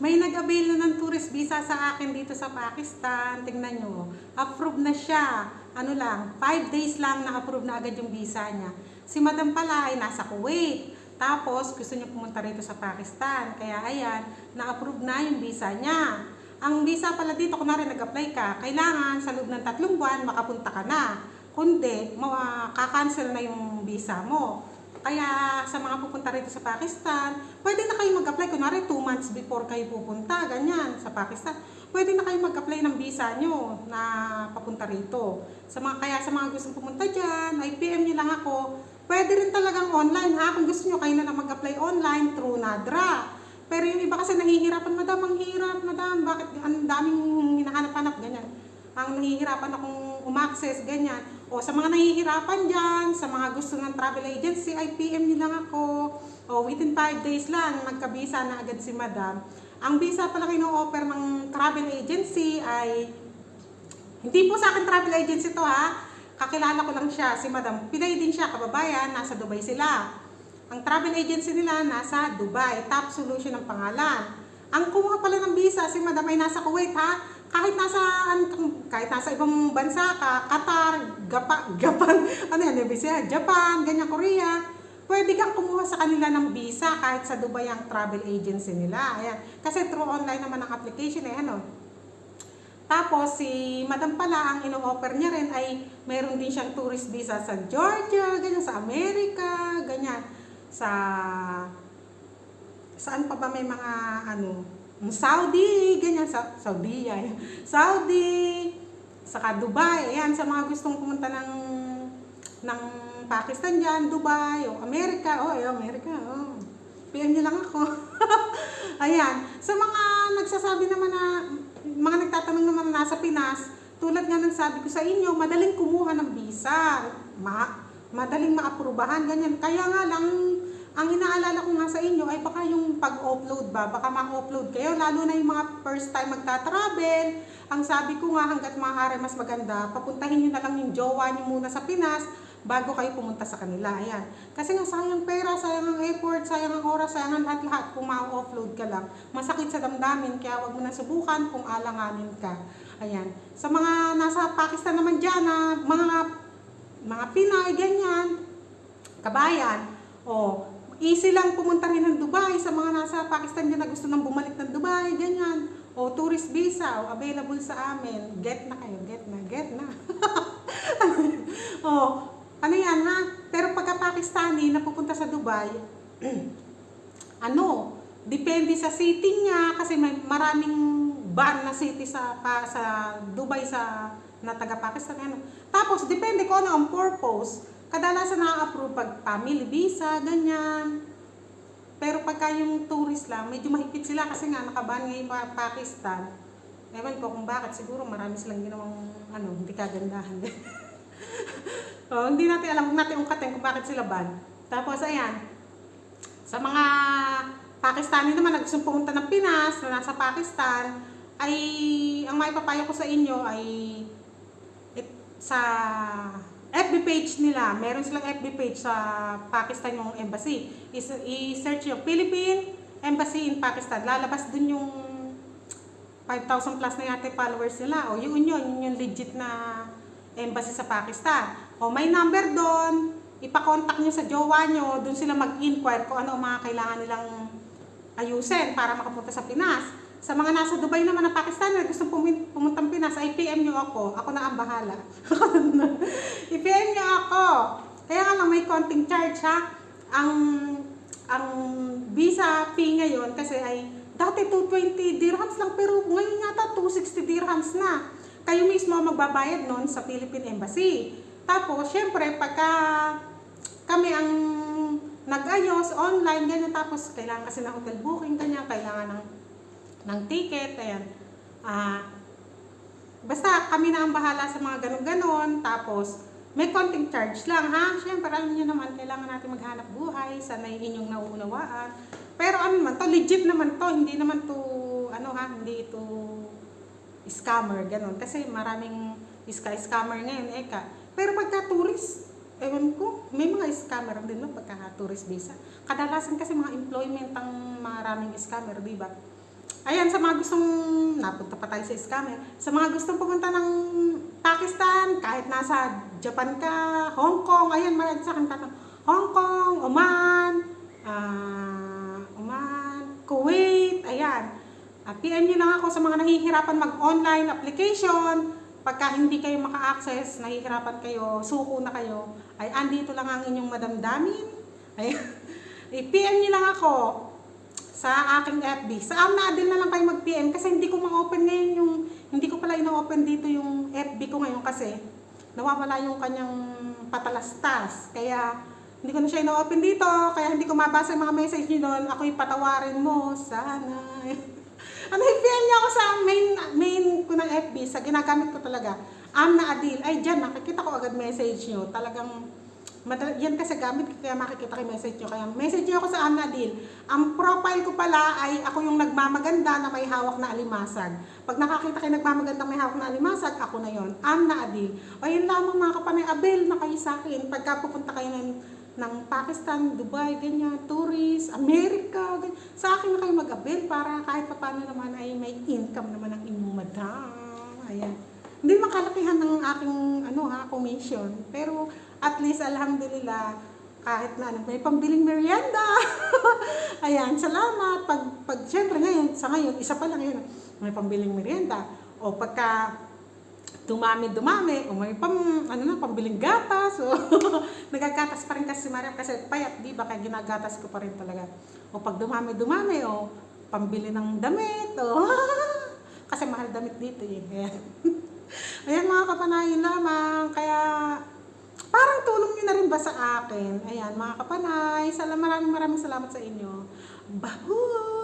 May nag-avail na ng tourist visa sa akin dito sa Pakistan. Tingnan nyo. Approve na siya. Ano lang, 5 days lang na-approve na agad yung visa niya. Si Madam pala ay nasa Kuwait. Tapos, gusto niya pumunta rito sa Pakistan. Kaya ayan, na-approve na yung visa niya. Ang visa pala dito, kunwari nag-apply ka, kailangan sa loob ng tatlong buwan makapunta ka na. Kundi, makakancel na yung visa mo. Kaya sa mga pupunta rito sa Pakistan, pwede na kayo mag-apply. Kunwari, 2 months before kayo pupunta, ganyan, sa Pakistan. Pwede na kayo mag-apply ng visa nyo na papunta rito. Sa mga, kaya sa mga gustong pumunta dyan, ay nyo lang ako. Pwede rin talagang online ha. Kung gusto nyo, kayo na lang mag-apply online through NADRA. Pero yung iba kasi nahihirapan, madam, ang hirap, madam, bakit ang daming hinahanap-hanap, ganyan. Ang nahihirapan akong umaccess, ganyan. O sa mga nahihirapan dyan, sa mga gusto ng travel agency, ay PM nyo lang ako. O within 5 days lang, nagka-visa na agad si madam. Ang visa pala kino-offer ng travel agency ay, hindi po sa akin travel agency to ha, kakilala ko lang siya, si madam. Pinay din siya, kababayan, nasa Dubai sila. Ang travel agency nila nasa Dubai, Top Solution ang pangalan. Ang kumuha pala ng visa, si madam ay nasa Kuwait ha. Kahit nasa an- kahit nasa ibang bansa ka, Qatar, Gapa, Japan, ano yan, Indonesia, Japan, ganyan, Korea, pwede kang kumuha sa kanila ng visa kahit sa Dubai ang travel agency nila. Ayan. Kasi through online naman ang application eh, ano. Tapos, si Madam pala, ang ino-offer niya rin ay mayroon din siyang tourist visa sa Georgia, ganyan, sa Amerika, ganyan, sa saan pa ba may mga ano, Saudi, ganyan, sa Saudi, yan. Saudi, saka Dubai, ayan, sa mga gustong pumunta ng ng Pakistan dyan, Dubai, o Amerika, oh, ay, Amerika, oh. PM niyo lang ako. ayan, sa mga nagsasabi naman na, mga nagtatanong naman na nasa Pinas, tulad nga ng sabi ko sa inyo, madaling kumuha ng visa, ma madaling maaprubahan, ganyan. Kaya nga lang, nga sa inyo ay baka yung pag-upload ba, baka ma-upload kayo, lalo na yung mga first time magta-travel. Ang sabi ko nga hanggat maaari mas maganda, papuntahin nyo na lang yung jowa nyo muna sa Pinas bago kayo pumunta sa kanila. Ayan. Kasi nga sayang pera, sayang ang effort, sayang ang oras, sayang ang lahat-lahat kung ma-offload ka lang. Masakit sa damdamin, kaya wag mo na subukan kung alanganin ka. Ayan. Sa mga nasa Pakistan naman dyan, na mga mga Pinay, ganyan, kabayan, o easy lang pumunta rin ng Dubai sa mga nasa Pakistan dyan na gusto nang bumalik ng Dubai, ganyan. O tourist visa, o available sa amin. Get na kayo, get na, get na. o, ano yan ha? Pero pagka Pakistani na pupunta sa Dubai, ano, depende sa city niya kasi may maraming ban na city sa pa, sa Dubai sa na taga Pakistan ano. Tapos depende kung ano ang purpose. Kadalasan na-approve pag family visa, ganyan. Pero pagka yung tourist lang, medyo mahigpit sila kasi nga nakaban ngayon pa Pakistan. Ewan ko kung bakit, siguro marami silang ginawang ano, hindi kagandahan. oh, hindi natin alam kung natin ungkatin kung bakit sila ban. Tapos ayan, sa mga Pakistani naman na gustong pumunta ng Pinas, na nasa Pakistan, ay ang maipapayo ko sa inyo ay it, sa FB page nila. Meron silang FB page sa Pakistan yung embassy. Is, i-search yung Philippine Embassy in Pakistan. Lalabas dun yung 5,000 plus na yata followers nila. O yun yun, yun yung legit na embassy sa Pakistan. O may number doon, ipakontak nyo sa jowa nyo, doon sila mag-inquire kung ano ang mga kailangan nilang ayusin para makapunta sa Pinas. Sa mga nasa Dubai naman na Pakistan na gusto pumun- pumuntang Pinas, ay PM nyo ako. Ako na ang bahala. I-PM nyo ako. Kaya nga lang may konting charge ha. Ang ang visa fee ngayon kasi ay dati 220 dirhams lang pero ngayon yata 260 dirhams na. Kayo mismo magbabayad nun sa Philippine Embassy. Tapos, syempre, pagka kami ang nag-ayos online, ganyan, tapos kailangan kasi ng hotel booking, ganyan, kailangan ng, ng ticket, ayan. Ah, basta kami na ang bahala sa mga ganon-ganon, tapos may konting charge lang, ha? Siyempre, alam niyo naman, kailangan natin maghanap buhay, sanay inyong nauunawaan. Pero ano naman to, legit naman to, hindi naman to, ano ha, hindi ito scammer, ganon. Kasi maraming iska-scammer ngayon, eka. Pero pagka tourist, ewan ko, may mga scammer din no, pagka tourist visa. Kadalasan kasi mga employment ang maraming scammer, di ba? Ayan, sa mga gustong, napunta pa tayo sa scammer, sa mga gustong pumunta ng Pakistan, kahit nasa Japan ka, Hong Kong, ayan, marami sa akin tatanong, Hong Kong, Oman, ah, Oman, Kuwait, ayan. At PM nyo lang ako sa mga nahihirapan mag-online application, pagka hindi kayo maka-access, nahihirapan kayo, suko na kayo, ay andito lang ang inyong madamdamin. Ayan. I-PM nyo lang ako sa aking FB. Sa Amna Adil na lang kayo mag-PM kasi hindi ko ma-open ngayon yung, hindi ko pala ina-open dito yung FB ko ngayon kasi nawawala yung kanyang patalastas. Kaya hindi ko na siya ina-open dito, kaya hindi ko mabasa yung mga message niyo doon. Ako'y patawarin mo, sana. ano, i-PM niyo ako sa main, main ko ng FB, sa ginagamit ko talaga. Amna Adil. Ay, dyan, nakikita ko agad message niyo. Talagang Madal- yan kasi gamit kaya makikita kayo message nyo. Kaya message nyo ako sa Anna Deal. Ang profile ko pala ay ako yung nagmamaganda na may hawak na alimasag. Pag nakakita kayo nagmamaganda may hawak na alimasag, ako na yon. Anna Adil. O yun lamang mga kapanay, Abel na kayo sa akin. Pagka pupunta kayo ng, ng Pakistan, Dubai, ganyan, tourist, Amerika, ganyan. Sa akin na kayo mag-abel para kahit pa paano naman ay may income naman ang inyong madam. Ayan. Hindi makalakihan ng aking ano ha, commission. Pero at least alhamdulillah kahit na ano, may pambiling merienda. Ayan, salamat. Pag, pag syempre ngayon, sa ngayon, isa pa lang yun, may pambiling merienda. O pagka dumami-dumami, o may pam, ano na, pambiling gatas. O nagagatas pa rin kasi si Maria kasi payat, di ba? Kaya ginagatas ko pa rin talaga. O pag dumami-dumami, o pambili ng damit, o kasi mahal damit dito yun. Ayan. Mga kapanayin lamang. Kaya parang tulong nyo na rin ba sa akin? Ayan mga kapanay. Salamat, maraming maraming salamat sa inyo. Babu!